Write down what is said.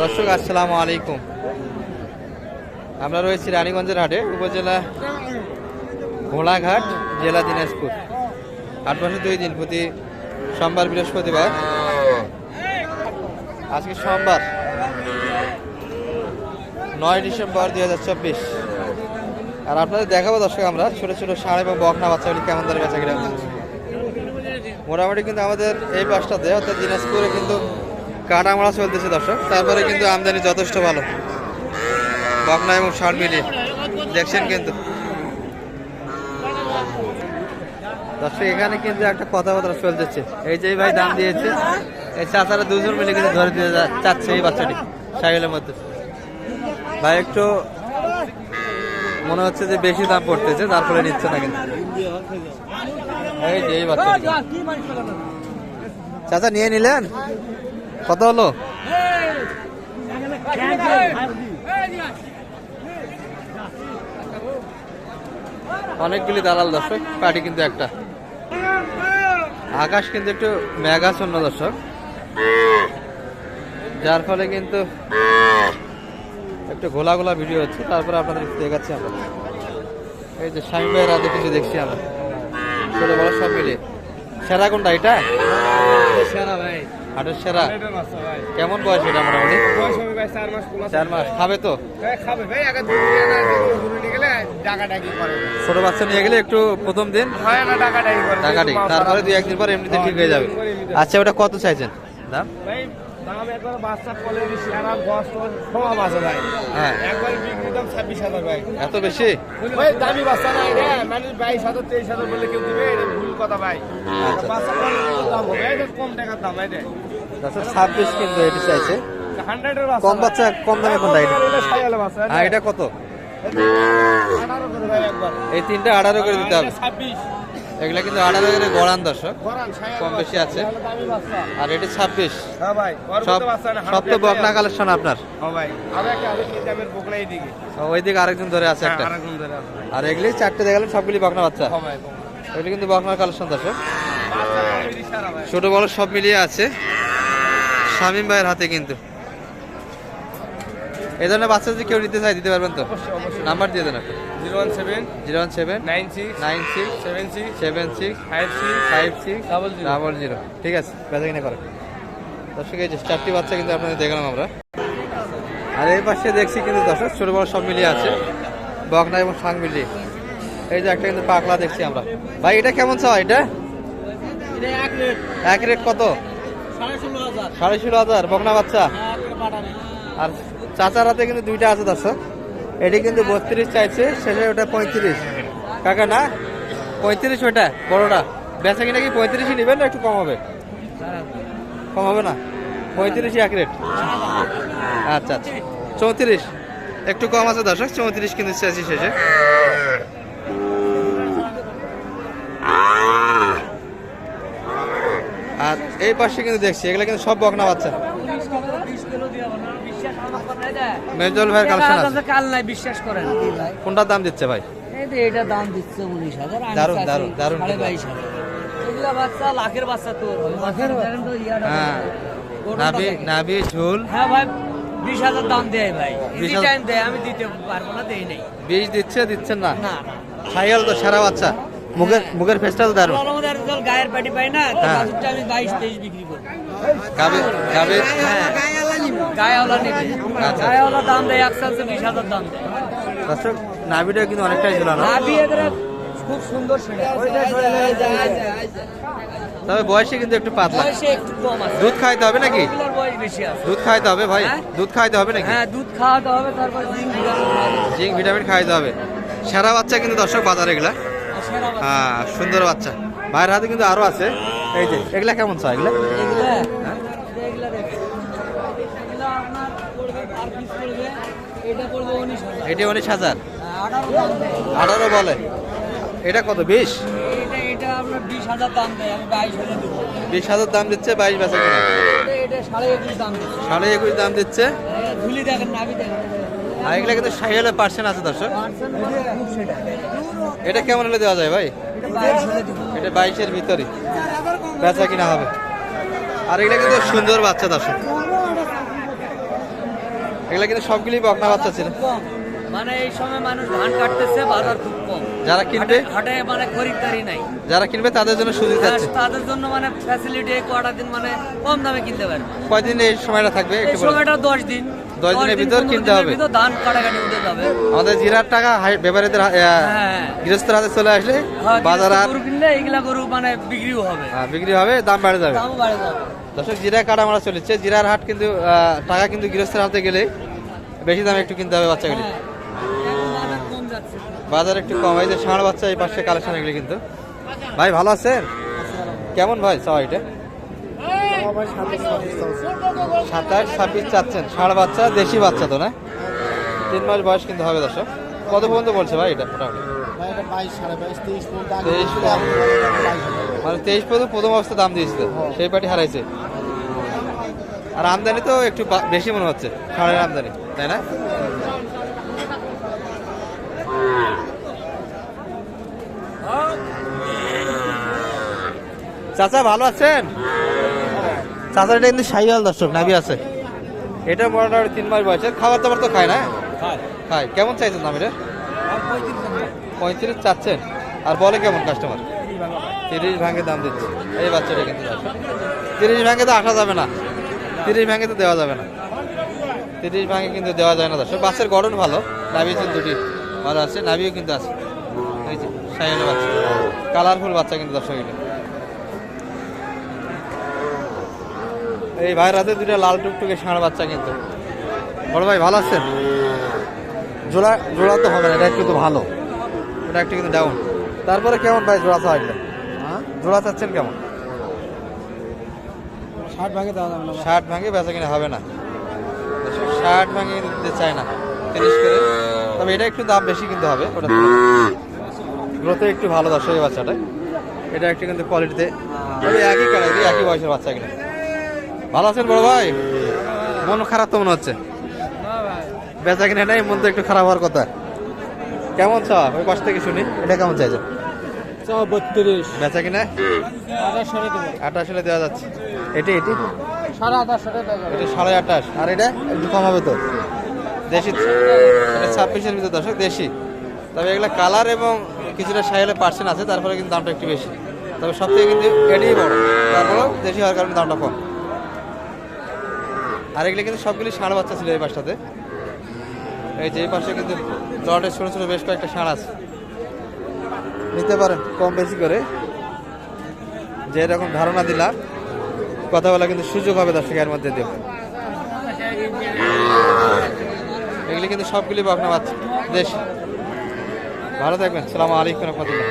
দর্শক, আসসালামু আলাইকুম। আমরা রয়েছি রানীগঞ্জের হাটে, উপজেলা ঘোড়াঘাট জেলা দিনাজপুর। আট মাসে দুই দিন, প্রতি সোমবার, বৃহস্পতিবার। আজকে সোমবার, নয় ডিসেম্বর দুই হাজার চব্বিশ। আর আপনাদের দেখাবো দর্শক আমরা, ছোট ছোট ষাঁড় এবং বকনা বাচ্চাগুলি কেমন ধরে বেচা কিনা মোটামুটি কিন্তু আমাদের এই পাশটাতে, অর্থাৎ দিনাজপুরে কিন্তু কাটা মারা চলতেছে দর্শক। তারপরে কিন্তু আমদানি যথেষ্ট ভালো। বকনা এবং ষাঁড় মিলিয়ে। দেখছেন কিন্তু। দর্শক, এখানে কিন্তু একটা কথাবার্তা চলতেছে। এই যে ভাই দাম দিয়েছে। এই চাচারা দুজন মিলে কিন্তু ধরে দিয়ে চাচ্ছে এই বাচ্চাটি, সাইকেলের মধ্যে। ভাই, একটু মনে হচ্ছে যে বেশি দাম পড়তেছে, তার ফলে নিচ্ছে না কিন্তু। এই যে এই বাচ্চা চাচা, নিয়ে নিলেন? কত হলো? অনেকগুলি দালাল দর্শক, পার্টি কিন্তু একটা। আকাশ কিন্তু একটু মেঘাচ্ছন্ন দর্শক। যার ফলে কিন্তু একটু ঘোলা ঘোলা ভিডিও হচ্ছে, তারপরে আপনাদের দেখাচ্ছি আমরা। এই যে স্বামী ভাইয়ের রাতে কিছু দেখছি আমরা। ছোট বড় সব মিলিয়ে। সেরা কোনটা, এটা? সেরা ভাই। হাটের সেরা? কেমন বয়স এটা মোটামুটি? চার মাস খাবে তো? হ্যাঁ, ছোট বাচ্চা নিয়ে গেলে একটু প্রথম দিন? না ডাকাডাকি করে। টাকা ঠিক তারপরে দুই একদিন পর এমনিতে ঠিক হয়ে যাবে। আচ্ছা ওটা কত চাইছেন? দাম? হ্যাঁ। এত বেশি? দামি বাচ্চা নাই রে। মানে বাইশ হাজার তেইশ হাজার বলে কেউ দিবে ভুল কথা ভাই। আচ্ছা। বাচ্চা কম টাকার দাম আচ্ছা ছাব্বিশ কিন্তু এটি চাইছে। কম বাচ্চা, কম দামে কোনটা এটা? এটা কত? এই তিনটা আঠারো করে দিতে হবে। এগুলা কিন্তু আঠারো করে গড়ান দর্শক, কম বেশি আছে। আর এটি ছাব্বিশ। সব তো বকনা কালেকশন আপনার। ভাই আরও একটা আরও কি দামের বকনা এইদিকে ওইদিকে আরেকজন ধরে আছে একটা। আর এগুলি চারটে দেখালেন সবগুলি বকনা বাচ্চা। এগুলি কিন্তু বকনার কালেকশন দর্শক। ছোট বড় সব মিলিয়ে আছে। শামীম ভাইয়ের হাতে কিন্তু। এই ধরনের বাচ্চা যদি কেউ নিতে চায় দিতে পারবেন তো। নাম্বার দিয়ে দেন zero one seven zero one seven nine six nine six seven six seven six five six five six double zero. Double zero. ঠিক আছে বেচা কিনা করেন। দর্শক এই যে চারটি বাচ্চা কিন্তু আপনাদের দেখলাম আমরা। আর এই পাশে দেখছি কিন্তু দর্শক ছোট বড় সব মিলিয়ে আছে। বকনা এবং সাং মিলিয়ে। এই যে একটা কিন্তু পাকলা দেখছি আমরা। ভাই এটা কেমন চাওয়া এটা? এক রেট কত? সাড়ে ষোলো। হাজার, বকনা বাচ্চা। আর চাচার হাতে কিন্তু দুইটা আছে, দর্শক। এটি কিন্তু বত্রিশ চাইছে, শেষে ওটা পঁয়ত্রিশ। কাকা না? পঁয়ত্রিশ ওটা, বড়টা। বেচা কিনা কি পঁয়ত্রিশই নেবেন না একটু কম হবে? কম হবে না? পঁয়ত্রিশই এক রেট। আচ্ছা আচ্ছা। চৌত্রিশ। একটু কম আছে, দর্শক। চৌত্রিশ কিন্তু চাইছি শেষে আর এই পাশে কিন্তু দেখছি এগুলো কিন্তু সব বকনা বাচ্চা। মেজল ভাইয়ের কালেকশন আছে কাল নাই বিশ্বাস করেন। কোনটার দাম দিচ্ছে ভাই? এটা দাম দিচ্ছে উনিশ হাজার বাচ্চা লাখের বাচ্চা তো। লাখের হ্যাঁ। নাভি নাভি ঝুল। হ্যাঁ ভাই বিশ হাজার দাম দেয় ভাই। বিশ টাইম দেয় আমি দিতে পারব না দেই নাই। বীজ দিচ্ছে দিচ্ছেন না? না না। তো সারা বাচ্চা। মুখের মুখের ফেসটা তো দারুণ। আল্লাহর জল গায়ের পাটি পাই না তো হ্যাঁ। আমি বাইশ তেইশ বিক্রি করব। গাবে গাবে হ্যাঁ। গায়েওয়ালা নেবে। আচ্ছা। গায়েওয়ালা দাম দেয় এক সালসে বিশ হাজার দাম দেয়। দর্শক নাভিটা কিন্তু অনেকটাই ঝুলানো। নাভি এদের খুব সুন্দর সেটা। তবে বয়সে কিন্তু একটু পাতলা। বয়সে একটু কম আছে। দুধ খাইতে হবে নাকি? ওগুলোর বয়স বেশি আছে। দুধ খাইতে হবে ভাই? হ্যাঁ? দুধ খাইতে হবে নাকি? হ্যাঁ দুধ খাওয়াতে হবে তারপর জিঙ্ক ভিটামিন জিঙ্ক ভিটামিন খাইতে হবে। সেরা বাচ্চা কিন্তু দর্শক বাজার এগুলা। হ্যাঁ সুন্দর বাচ্চা। ভাইয়ের হাতে কিন্তু আরও আছে। এই যে এগুলা কেমন চা এগুলা? এটা উনিশ হাজার। আঠারো বলে। এটা কত বিশ? বিশ হাজার দাম দিচ্ছে বাইশ এটা সাড়ে একুশ দাম দিচ্ছে। নাভি দেখেন। আর এগুলা কিন্তু সাইকেলের পার্সেন্ট আছে দর্শক। এটা কেমন হলে দেওয়া যায় ভাই? এটা বাইশের ভিতরে। বেচা কিনা হবে। আর এগুলা কিন্তু সুন্দর বাচ্চা দর্শক। এগুলো কিন্তু সবগুলি বকনা বাচ্চা ছিল। মানে এই সময় মানুষ ধান কাটতেছে বাজার খুব কম। যারা কিনবে হাটে মানে খরিদ্দারি নাই। যারা কিনবে তাদের জন্য সুযোগ আছে। তাদের জন্য মানে ফ্যাসিলিটি কটা দিন মানে কম দামে কিনতে পারবে। কয়দিন এই সময়টা থাকবে এই সময়টা দশ দিন। দশ দিনের ভিতর কিনতে হবে। ধান কাটাকাটি উঠে যাবে আমাদের জিরার টাকা ব্যাপারীদের হ্যাঁ। গৃহস্থের হাতে চলে আসলে হ্যাঁ, বাজার গরু কিনলে এইগুলা গরু মানে বিক্রিও হবে। আহ, বিক্রি হবে দাম বাড়ে যাবে। বাড়ে যাবে। দর্শক জিরা কাটা আমরা চলেছে। জিরার হাট কিন্তু টাকা কিন্তু গৃহস্থের হাতে গেলে বেশি দামে একটু কিনতে হবে বাচ্চাগুলি। হ্যাঁ দাম বাজার একটু কম এই যে ষাঁড় বাচ্চা এই পাশে কালেকশন এগুলি কিন্তু। ভাই ভালো আছেন? কেমন ভাই সবাই সাতাশ ছাব্বিশ চাচ্ছেন। ষাঁড় বাচ্চা দেশি বাচ্চা তো না? তিন মাস বয়স কিন্তু হবে দর্শক। কত পর্যন্ত বলছে ভাই এটা মোটামুটি? মানে তেইশ পর্যন্ত প্রথম অবস্থা দাম দিয়েছিল। সেই পার্টি হারাইছে। আর আমদানি তো একটু বেশি মনে হচ্ছে। ষাঁড়ের আমদানি তাই না? চাচা ভালো আছেন? চাচা এটা কিন্তু সাইয়াল দর্শক নাবি আছে। এটা মোটামুটি তিন মাস বয়সে খাবার দাবার তো খায় না? খায়। কেমন চাইছেন দাম এটা? পঁয়ত্রিশ চাচ্ছেন। আর বলে কেমন কাস্টমার তিরিশ ভাঙে দাম দিচ্ছে। এই বাচ্চাটা কিন্তু তিরিশ ভাঙে তো আসা যাবে না। তিরিশ ভাঙে তো দেওয়া যাবে না। তিরিশ ভাঙে কিন্তু দেওয়া যায় না দর্শক। বাচ্চার গঠন ভালো। নাভি কিন্তু দুটি। ভালো আছে নাভিও কিন্তু আছে। এই যে বাচ্চা। কালারফুল বাচ্চা কিন্তু দর্শক এটা। এই ভাইয়ের হাতে দুটা লাল টুকটুকে ষাঁড় বাচ্চা কিন্তু। বড় ভাই ভালো আছেন? জোড়া জোড়া তো হবে না এটা একটু ভালো। এটা একটু কিন্তু ডাউন তারপরে কেমন ভাই জোড়া চাওয়া জোড়া চাচ্ছেন কেমন? ষাট না ষাট ভাঙে বেচা কিনা হবে না। ষাট ভাঙে কিন্তু দিতে চায় না তিরিশ করে। তবে এটা একটু দাম বেশি কিন্তু হবে ওটা গ্রোথে একটু ভালো দর্শক এই বাচ্চাটা এটা একটু কিন্তু কোয়ালিটিতে একই কালার একই বয়সের বাচ্চা কিনা। ভালো আছেন বড় ভাই? মন খারাপ তো মনে হচ্ছে। বেচা কিনা নাই মন তো একটু খারাপ হওয়ার কথা। কেমন চা? ওই পাশ থেকে শুনি। এটা কেমন চাইছে বত্রিশ। বেচা কিনা? আঠাশ দেওয়া যাচ্ছে। এটি এটি? সাড়ে আঠাশ এটা সাড়ে আঠাশ। আর এটা? একটু কম হবে তো। দেশি এটা ছাব্বিশের ভিতরে দর্শক দেশি। তবে এগুলা কালার এবং কিছুটা সাইলে পার্সেন্ট আছে তারপরে কিন্তু দামটা একটু বেশি। তবে সব থেকে কিন্তু এটাই বড়। তারপরেও দেশি হওয়ার কারণে দামটা কম। আর এগুলো কিন্তু সবগুলি ষাঁড় বাচ্চা ছিল এই পাশটাতে। এই যে পাশে কিন্তু লটের ছোটো ছোটো বেশ কয়েকটা ষাঁড় আছে। নিতে পারেন, কম বেশি করে। যে এরকম ধারণা দিলাম, কথা বলা কিন্তু সুযোগ হবে দর্শকের মধ্যে দিও এগুলি কিন্তু সবগুলি আপনার বাচ্চা, দেশ। ভালো থাকবেন, সালাম আলাইকুম রহমতুল্লাহ।